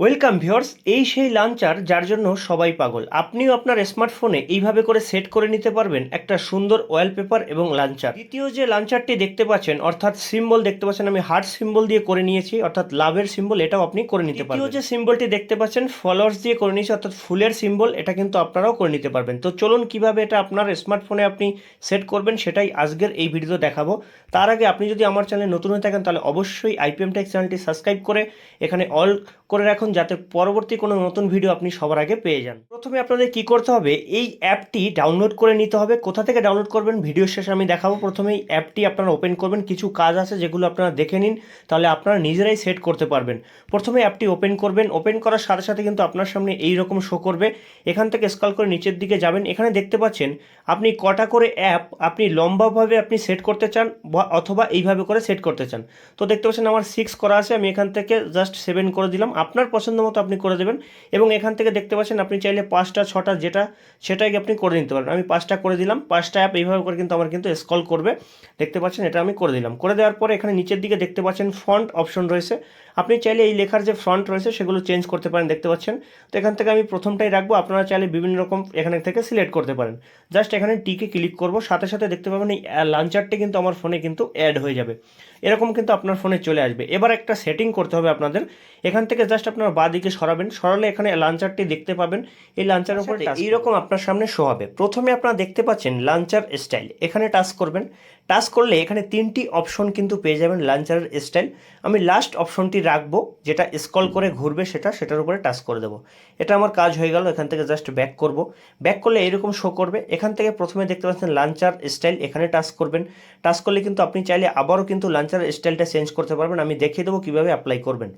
Welcome viewers, এই সেই launcher যার জন্য সবাই পাগল। আপনিও আপনার স্মার্টফোনে এইভাবে করে সেট করে নিতে পারবেন একটা সুন্দর ওয়ালপেপার এবং লাঞ্চার দ্বিতীয় যে লাঞ্চারটি দেখতে পাচ্ছেন, অর্থাৎ সিম্বল দেখতে পাচ্ছেন, আমি হার্ট সিম্বল দিয়ে করে নিয়েছি, অর্থাৎ লাভের সিম্বল এটাও আপনি করে নিতে পারবেন। যে সিম্বলটি দেখতে পাচ্ছেন ফলোয়ার্স দিয়ে করে নিয়েছি, অর্থাৎ ফুলের সিম্বল এটা কিন্তু আপনারাও করে নিতে পারবেন। তো চলুন কীভাবে এটা আপনার স্মার্টফোনে আপনি সেট করবেন, সেটাই আজকের এই ভিডিওতে দেখাবো। তার আগে আপনি যদি আমার চ্যানেলে নতুন হয়ে থাকেন, তাহলে অবশ্যই আইপিএম টেক চ্যানেলটি সাবস্ক্রাইব করে এখানে অল করে রাখুন। যাতে পরবর্তী কোনো নতুন ভিডিও আপনি সবার আগে পেয়ে যান। প্রথমে আপনাদের কি করতে হবে, এই অ্যাপটি ডাউনলোড করে নিতে হবে। কোথা থেকে ডাউনলোড করবেন ভিডিও শেষে আমি দেখাবো। প্রথমে এই অ্যাপটি আপনারা ওপেন করবেন। কিছু কাজ আছে যেগুলো আপনারা দেখে নিন, তাহলে আপনারা নিজেরাই সেট করতে পারবেন। প্রথমে অ্যাপটি ওপেন করবেন। ওপেন করার সাথে সাথে কিন্তু আপনার সামনে এই রকম শো করবে। এখান থেকে স্কল করে নিচের দিকে যাবেন। এখানে দেখতে পাচ্ছেন, আপনি কটা করে অ্যাপ আপনি লম্বাভাবে আপনি সেট করতে চান অথবা এইভাবে করে সেট করতে চান। তো দেখতে পাচ্ছেন, আমার সিক্স করা আছে। আমি এখান থেকে জাস্ট সেভেন করে দিলাম। আপনার পছন্দ মতো আপনি করে দেবেন এবং এখান থেকে দেখতে পাচ্ছেন আপনি চাইলে পাঁচটা, ছটা যেটা, সেটাই আপনি করে নিতে পারেন। আমি পাঁচটা করে দিলাম, পাঁচটা অ্যাপ এইভাবে করে কিন্তু আমার কিন্তু স্কল করবে। দেখতে পাচ্ছেন এটা আমি করে দিলাম। করে দেওয়ার পরে এখানে নিচের দিকে দেখতে পাচ্ছেন ফন্ট অপশন রয়েছে। আপনি চাইলে এই লেখার যে ফ্রন্ট রয়েছে সেগুলো চেঞ্জ করতে পারেন, দেখতে পাচ্ছেন। তো এখান থেকে আমি প্রথমটাই রাখব। আপনারা চাইলে বিভিন্ন রকম এখানে থেকে সিলেক্ট করতে পারেন। জাস্ট এখানে টিকে ক্লিক করব। সাথে সাথে দেখতে পাবেন এই লাঞ্চারটি কিন্তু আমার ফোনে কিন্তু অ্যাড হয়ে যাবে। এরকম কিন্তু আপনার ফোনে চলে আসবে। এবার একটা সেটিং করতে হবে আপনাদের। এখান থেকে জাস্ট আপনার বাঁ দিকে সরাবেন সরালে এখানে লাঞ্চারটি দেখতে পাবেন। এই লাঞ্চারের উপরে এইরকম আপনার সামনে শো হবে। প্রথমে আপনারা দেখতে পাচ্ছেন লাঞ্চার স্টাইল এখানে টাচ করবেন। টাচ করলে এখানে তিনটি অপশন কিন্তু পেয়ে যাবেন লাঞ্চারের স্টাইল আমি লাস্ট অপশনটি রাখব, যেটা স্কল করে ঘুরবে সেটা, সেটার উপরে টাচ করে দেবো। এটা আমার কাজ হয়ে গেল, এখান থেকে জাস্ট ব্যাক করব। ব্যাক করলে এরকম শো করবে। এখান থেকে প্রথমে দেখতে পাচ্ছেন লাঞ্চার স্টাইল এখানে টাচ করবেন। টাচ করলে কিন্তু আপনি চাইলে আবারও কিন্তু লাঞ্চার স্টাইলটা চেঞ্জ করতে পারবেন। আমি দেখিয়ে দেবো কীভাবে অ্যাপ্লাই করবেন।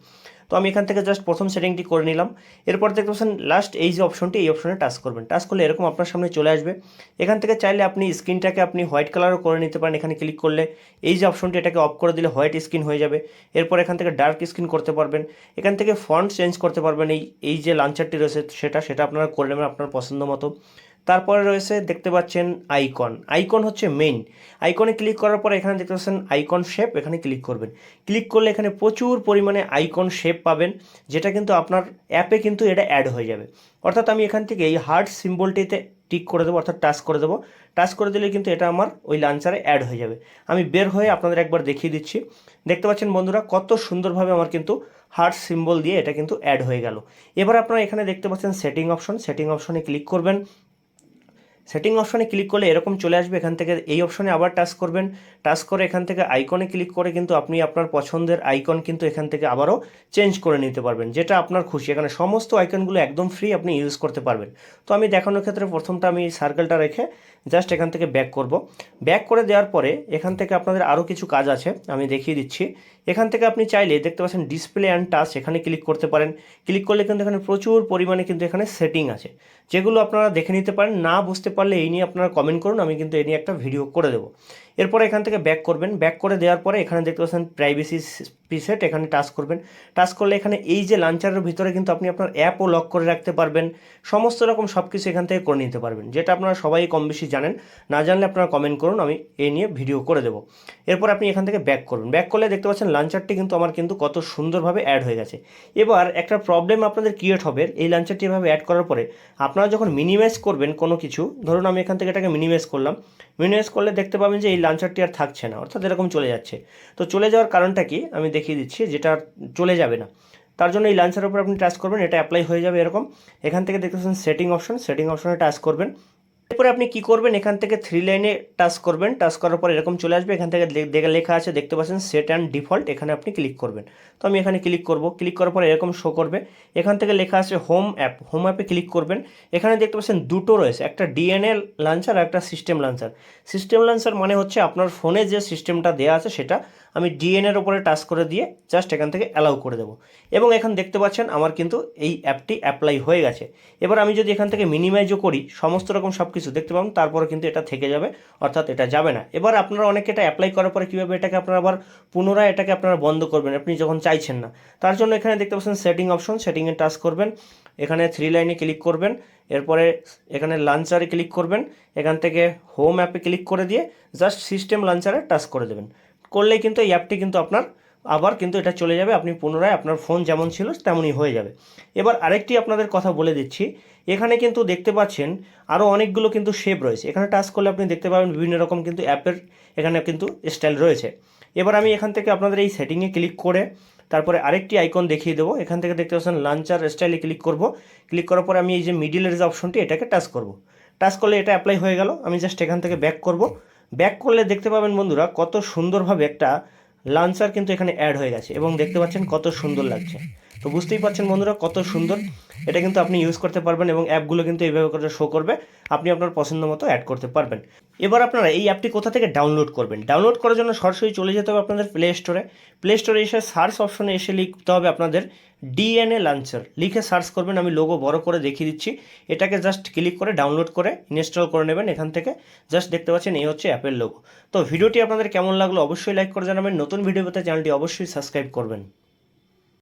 তো আমি এখান থেকে জাস্ট প্রথম সেটিংটি করে নিলাম। এরপর দেখতে পাচ্ছেন লাস্ট এই যে অপশনটি এই অপশনে টাচ করবেন। টাচ করলে এরকম আপনার সামনে চলে আসবে। এখান থেকে চাইলে আপনি স্ক্রিনটাকে আপনি হোয়াইট কালারও করে নিতে পারেন। এখানে ক্লিক করলে এই যে অপশনটি এটাকে অফ করে দিলে হোয়াইট স্ক্রিন হয়ে যাবে। এরপর এখান থেকে ডার্ক স্ক্রিন করতে পারবেন। এখান থেকে ফন্ট চেঞ্জ করতে পারবেন। এই এই যে লাঞ্চারটি রয়েছে সেটা সেটা আপনারা করে নেবেন আপনার পছন্দ মতো। তারপরে রয়েছে দেখতে পাচ্ছেন আইকন আইকন হচ্ছে মেইন আইকনে ক্লিক করার পরে এখানে দেখতে পাচ্ছেন আইকন শেপ এখানে ক্লিক করবেন। ক্লিক করলে এখানে প্রচুর পরিমাণে আইকন শেপ পাবেন, যেটা কিন্তু আপনার অ্যাপে কিন্তু এটা অ্যাড হয়ে যাবে। অর্থাৎ আমি এখান থেকে এই হার্ট সিম্বলটিতে টিক করে দেবো, অর্থাৎ টাচ করে দেবো। টাচ করে দিলে কিন্তু এটা আমার ওই লাঞ্চারে অ্যাড হয়ে যাবে। আমি বের হয়ে আপনাদের একবার দেখিয়ে দিচ্ছি। দেখতে পাচ্ছেন বন্ধুরা, কত সুন্দরভাবে আমার কিন্তু হার্ট সিম্বল দিয়ে এটা কিন্তু অ্যাড হয়ে গেল। এবার আপনারা এখানে দেখতে পাচ্ছেন সেটিং অপশন সেটিং অপশনে ক্লিক করবেন। সেটিং অপশনে ক্লিক করলে এরকম চলে আসবে, এখান থেকে এই অপশনে আবার টাচ করবেন। টাচ করে এখান থেকে আইকনে ক্লিক করে কিন্তু আপনি আপনার পছন্দের আইকন কিন্তু এখান থেকে আবারও চেঞ্জ করে নিতে পারবেন, যেটা আপনার খুশি। এখানে সমস্ত আইকনগুলো একদম ফ্রি আপনি ইউজ করতে পারবেন। তো আমি দেখানোর ক্ষেত্রে প্রথমটা আমি সার্কেলটা রেখে জাস্ট এখান থেকে ব্যাক করব। ব্যাক করে দেওয়ার পরে এখান থেকে আপনাদের আরও কিছু কাজ আছে, আমি দেখিয়ে দিচ্ছি। এখান থেকে আপনি চাইলে দেখতে পাচ্ছেন ডিসপ্লে অ্যান্ড টাচ এখানে ক্লিক করতে পারেন। ক্লিক করলে কিন্তু এখানে প্রচুর পরিমাণে কিন্তু এখানে সেটিং আছে। যেগুলো আপনারা দেখে নিতে পারেন, না বুঝতে পারলে এই নিয়ে আপনারা কমেন্ট করুন, আমি কিন্তু এ নিয়ে একটা ভিডিও করে দেবো। এরপরে এখান থেকে ব্যাক করবেন। ব্যাক করে দেওয়ার পরে এখানে দেখতে পাচ্ছেন প্রাইভেসি প্রিসেট এখানে টাচ করবেন। টাচ করলে এখানে এই যে লাঞ্চারের ভিতরে কিন্তু আপনি আপনার অ্যাপও লক করে রাখতে পারবেন। সমস্ত রকম সব কিছু এখান থেকে করে নিতে পারবেন, যেটা আপনারা সবাই কম বেশি জানেন। না জানলে আপনারা কমেন্ট করুন, আমি এই নিয়ে ভিডিও করে দেবো। এরপর আপনি এখান থেকে ব্যাক করুন। ব্যাক করলে দেখতে পাচ্ছেন লাঞ্চারটি কিন্তু আমার কিন্তু কত সুন্দরভাবে অ্যাড হয়ে গেছে। এবার একটা প্রবলেম আপনাদের ক্রিয়েট হবে, এই লাঞ্চারটি এভাবে অ্যাড করার পরে আপনারা যখন মিনিমাইজ করবেন কোনো কিছু, ধরুন আমি এখান থেকে এটাকে মিনিমাইজ করলাম। মিনিমাইজ করলে দেখতে পাবেন যে এই লাঞ্চারটি আর থাকছে না, অর্থাৎ এরকম চলে যাচ্ছে। তো চলে যাওয়ার কারণটা কি? আমি দেখিয়ে দিচ্ছি, যেটা চলে যাবে না। তার জন্য এই লাঞ্চারের উপর আপনি টাচ করবেন, এটা অ্যাপ্লাই হয়ে যাবে এরকম। এখান থেকে দেখতেছেন সেটিং অপশন সেটিং অপশনে টাচ করবেন। এরপরে আপনি কি করবেন? এখান থেকে থ্রি লাইনে টাচ করবেন। টাচ করার পর এরকম চলে আসবে। এখান থেকে লেখা আছে, দেখতে পাচ্ছেন সেট অ্যান্ড ডিফল্ট এখানে আপনি ক্লিক করবেন। তো আমি এখানে ক্লিক করব। ক্লিক করার পর এরকম শো করবে। এখান থেকে লেখা আছে হোম অ্যাপ হোম অ্যাপে ক্লিক করবেন। এখানে দেখতে পাচ্ছেন দুটো রয়েছে। একটা ডিএনএ লাঞ্চার আর একটা সিস্টেম লাঞ্চার সিস্টেম লাঞ্চার মানে হচ্ছে আপনার ফোনে যে সিস্টেমটা দেওয়া আছে সেটা আমি ডিএনএর ওপরে টাচ করে দিয়ে জাস্ট এখান থেকে অ্যালাউ করে দেবো। এবং এখন দেখতে পাচ্ছেন আমার কিন্তু এই অ্যাপটি অ্যাপ্লাই হয়ে গেছে। এবার আমি যদি এখান থেকে মিনিমাইজও করি, সমস্ত রকম সব কিছু দেখতে পাবেন, তারপরে কিন্তু এটা থেকে যাবে, অর্থাৎ এটা যাবে না। এবার আপনারা অনেকে এটা অ্যাপ্লাই করার পরে কীভাবে এটাকে আপনারা আবার পুনরায় এটাকে আপনারা বন্ধ করবেন, আপনি যখন চাইছেন না। তার জন্য এখানে দেখতে পাচ্ছেন সেটিং অপশন সেটিংয়ে টাচ করবেন, এখানে থ্রি লাইনে ক্লিক করবেন, এরপরে এখানে লাঞ্চারে ক্লিক করবেন, এখান থেকে হোম অ্যাপে ক্লিক করে দিয়ে জাস্ট সিস্টেম লাঞ্চারে টাচ করে দেবেন। করলেই কিন্তু এই অ্যাপটি কিন্তু আপনার আবার কিন্তু এটা চলে যাবে। আপনি পুনরায় আপনার ফোন যেমন ছিল তেমনই হয়ে যাবে। এবার আরেকটি আপনাদের কথা বলে দিচ্ছি। এখানে কিন্তু দেখতে পাচ্ছেন আরও অনেকগুলো কিন্তু শেপ রয়েছে। এখানে টাচ করলে আপনি দেখতে পাবেন বিভিন্ন রকম কিন্তু অ্যাপের এখানে কিন্তু স্টাইল রয়েছে। এবার আমি এখান থেকে আপনাদের এই সেটিংয়ে ক্লিক করে তারপরে আরেকটি আইকন দেখিয়ে দেবো। এখান থেকে দেখতে পাচ্ছেন লাঞ্চার স্টাইলে ক্লিক করব। ক্লিক করার পরে আমি এই যে মিডিলের যে অপশনটি এটাকে টাচ করব। টাচ করলে এটা অ্যাপ্লাই হয়ে গেল। আমি জাস্ট এখান থেকে ব্যাক করব। ব্যাক করলে দেখতে পাবেন বন্ধুরা কত সুন্দরভাবে একটা লাঞ্চার কিন্তু এখানে অ্যাড হয়ে গেছে এবং দেখতে পাচ্ছেন কত সুন্দর লাগছে। তো বুঝতেই পারছেন বন্ধুরা কত সুন্দর। এটা কিন্তু আপনি ইউজ করতে পারবেন এবং অ্যাপগুলো কিন্তু এইভাবে করে শো করবে। আপনি আপনার পছন্দ মতো অ্যাড করতে পারবেন। এবার আপনারা এই অ্যাপটি কোথা থেকে ডাউনলোড করবেন? ডাউনলোড করার জন্য সরাসরি চলে যেতে হবে আপনাদের প্লে স্টোরে প্লে স্টোরে এসে সার্চ অপশনে এসে লিখতে হবে আপনাদের ডিএনএ লাঞ্চার লিখে সার্চ করবেন, আমি লোগো বড় করে দেখিয়ে দিচ্ছি। এটাকে জাস্ট ক্লিক করে ডাউনলোড করে ইনস্টল করে নেবেন এখান থেকে। জাস্ট দেখতে পাচ্ছেন, এই হচ্ছে অ্যাপের লোগো তো ভিডিওটি আপনাদের কেমন লাগল অবশ্যই লাইক করে জানাবেন। নতুন ভিডিও পেতে চ্যানেলটি অবশ্যই সাবস্ক্রাইব করবেন।